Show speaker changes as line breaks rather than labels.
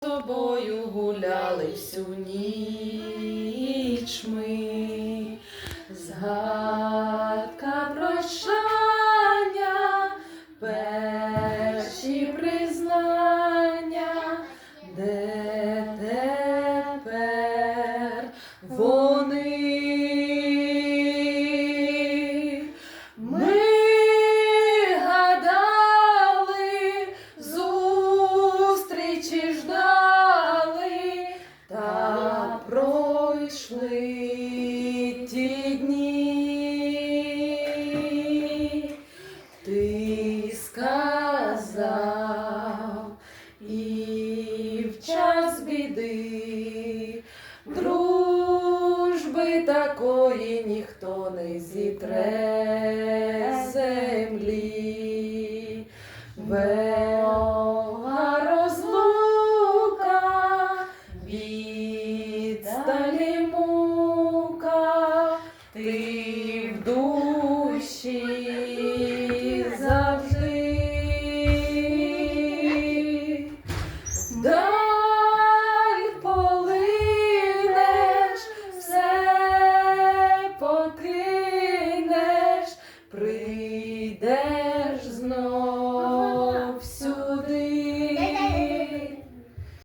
тобою гуляли всю ніч ми. Згадка прощання, перші признання, де тепер пройшли ті дні. Такої ніхто не зітре землі.